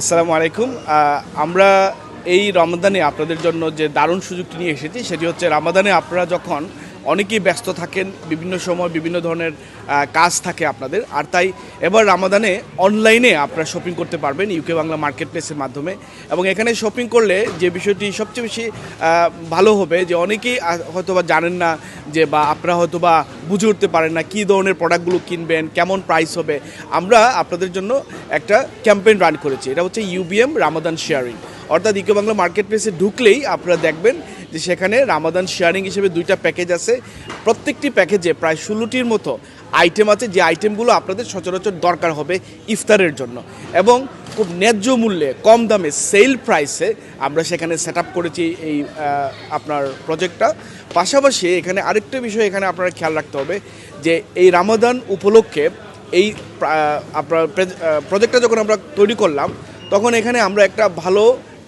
আসসালামু আলাইকুম। আমরা এই রমাদানে আপনাদের জন্য যে দারুণ সুযোগটি নিয়ে এসেছি, সেটি হচ্ছে রমাদানে আপনারা যখন অনেকেই ব্যস্ত থাকেন বিভিন্ন সময় বিভিন্ন ধরনের কাজ থাকে আপনাদের। আর তাই এবার রামাদানে অনলাইনে আপনারা শপিং করতে পারবেন ইউকে বাংলা মার্কেট প্লেসের মাধ্যমে। এবং এখানে শপিং করলে যে বিষয়টি সবচেয়ে বেশি ভালো হবে যে অনেকেই আহ, হয়তো বা জানেন না যে বা আপনারা হয়তো বা বুঝে উঠতে পারেন না কী ধরনের প্রোডাক্টগুলো কিনবেন কেমন প্রাইস হবে। আমরা আপনাদের জন্য একটা ক্যাম্পেইন রান করেছি। এটা হচ্ছে ইউবিএম রামাদান শেয়ারিং অর্থাৎ ইকো বাংলা মার্কেট প্লেসে ঢুকলেই আপনারা দেখবেন যে সেখানে রামাদান শেয়ারিং হিসেবে দুইটা প্যাকেজ আছে। প্রত্যেকটি প্যাকেজে প্রায় ষোলোটির মতো আইটেম আছে, যে আইটেমগুলো আপনাদের সচরাচর দরকার হবে ইফতারের জন্য। এবং খুব ন্যায্য মূল্যে, কম দামে সেল প্রাইসে আমরা সেখানে সেট করেছি এই আপনার প্রজেক্টটা পাশাপাশি এখানে আরেকটা বিষয় এখানে আপনারা খেয়াল রাখতে হবে, যে এই রামাদান উপলক্ষে এই আপনার প্রজেক্টটা যখন আমরা তৈরি করলাম, তখন এখানে আমরা একটা ভালো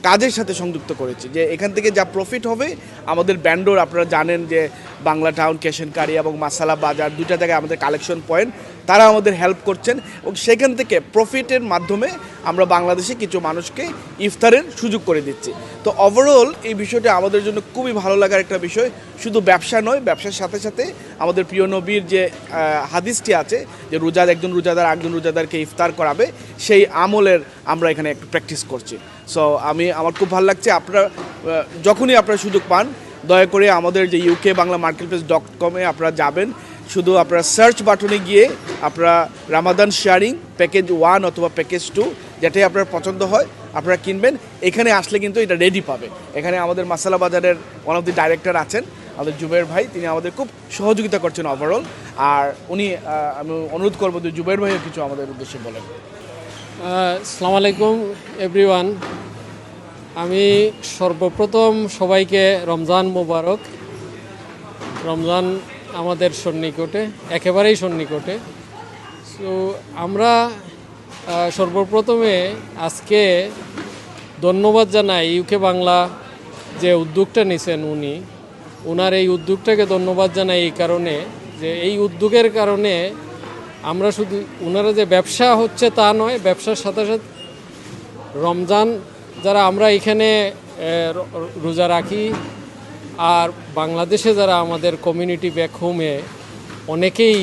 কাজের সাথে সংযুক্ত করেছি, যে এখান থেকে যা প্রফিট হবে, আমাদের ব্যান্ডোর আপনারা জানেন যে বাংলা টাউন কেশনকারি এবং মাসালা বাজার দুইটা জায়গায় আমাদের কালেকশন পয়েন্ট তারা আমাদের হেল্প করছেন এবং সেখান থেকে প্রফিটের মাধ্যমে আমরা বাংলাদেশে কিছু মানুষকে ইফতারের সুযোগ করে দিচ্ছি। তো ওভারঅল এই বিষয়টা আমাদের জন্য খুবই ভালো লাগার একটা বিষয়, শুধু ব্যবসা নয়, ব্যবসার সাথে সাথে আমাদের প্রিয় নবীর যে হাদিসটি আছে যে রোজার একজন রোজাদার একজন রোজাদারকে ইফতার করাবে, সেই আমলের আমরা এখানে একটু প্র্যাকটিস করছি। সো আমি, আমার খুব ভালো লাগছে। আপনারা যখনই আপনারা সুযোগ পান, দয়া করে আমাদের যে UK Bangla market place dot কমে আপনারা যাবেন। শুধু আপনারা সার্চ বাটনে গিয়ে আপনারা রামাদান শেয়ারিং প্যাকেজ ওয়ান অথবা প্যাকেজ টু যেটাই আপনার পছন্দ হয়, আপনারা কিনবেন। এখানে আসলে কিন্তু এটা রেডি পাবে। এখানে আমাদের মাসালা বাজারের ওয়ান অফ দি ডাইরেক্টর আছেন, আমাদের জুবের ভাই। তিনি আমাদের খুব সহযোগিতা করছেন ওভারঅল আর উনি আমি অনুরোধ করব যে জুবের ভাইও কিছু আমাদের উদ্দেশ্যে বলেন। আসসালামু আলাইকুম এভরিওয়ান আমি সর্বপ্রথম সবাইকে রমজান মোবারক। রমজান আমাদের সন্নিকটে, একেবারেই সন্নিকটে। সো আমরা সর্বপ্রথমে আজকে ধন্যবাদ জানাই ইউকে বাংলা যে উদ্যোগটা নিছেন উনি। ওনার এই উদ্যোগটাকে ধন্যবাদ জানাই এই কারণে যে এই উদ্যোগের কারণে আমরা শুধু ওনারা যে ব্যবসা হচ্ছে তা নয়, ব্যবসার সাথে সাথে রমজান যারা আমরা এখানে রোজা রাখি, আর বাংলাদেশে যারা আমাদের কমিউনিটি ব্যাক হোমে অনেকেই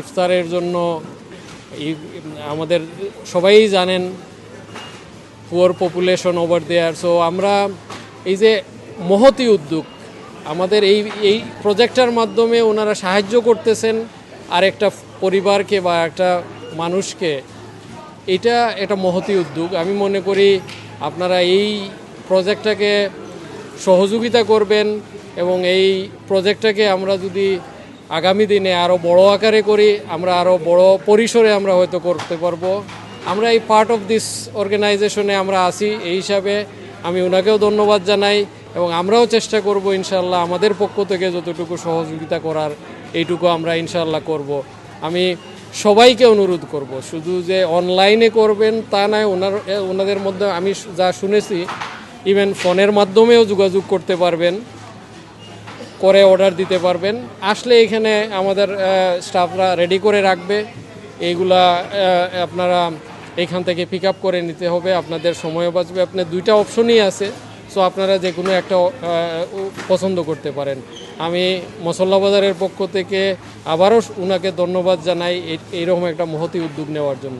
ইফতারের জন্য আমাদের সবাই জানেন poor population over there so আমরা এই যে মহতি উদ্যোগ, আমাদের এই এই প্রজেক্টটার মাধ্যমে ওনারা সাহায্য করতেছেন। আর একটা পরিবারকে বা একটা মানুষকে, এটা একটা মহতি উদ্যোগ। আমি মনে করি আপনারা এই প্রজেক্টটাকে সহযোগিতা করবেন এবং এই প্রজেক্টটাকে আমরা যদি আগামী দিনে আরও বড় আকারে করি, আমরা আরও বড় পরিসরে আমরা হয়তো করতে পারব। আমরা এই পার্ট অফ দিস অর্গানাইজেশনে আমরা আছি, এই হিসাবে আমি ওনাকেও ধন্যবাদ জানাই এবং আমরাও চেষ্টা করব ইনশাল্লাহ আমাদের পক্ষ থেকে যতটুকু সহযোগিতা করার এইটুকু আমরা ইনশাল্লাহ করব। আমি সবাইকে অনুরোধ করব, শুধু যে অনলাইনে করবেন তা নয়, ওনার ওনাদের মধ্যে আমি যা শুনেছি, ইভেন ফোনের মাধ্যমেও যোগাযোগ করতে পারবেন, করে অর্ডার দিতে পারবেন। আসলে এখানে আমাদের স্টাফরা রেডি করে রাখবে, এইগুলা আপনারা এখান থেকে পিক আপ করে নিতে হবে, আপনাদের সময়ও বাঁচবে। আপনার দুইটা অপশনই আছে। সো আপনারা যে কোনো একটা পছন্দ করতে পারেন। আমি মসল্লা বাজারের পক্ষ থেকে আবারও ওনাকে ধন্যবাদ জানাই এই- এইরকম একটা মহতি উদ্যোগ নেওয়ার জন্য।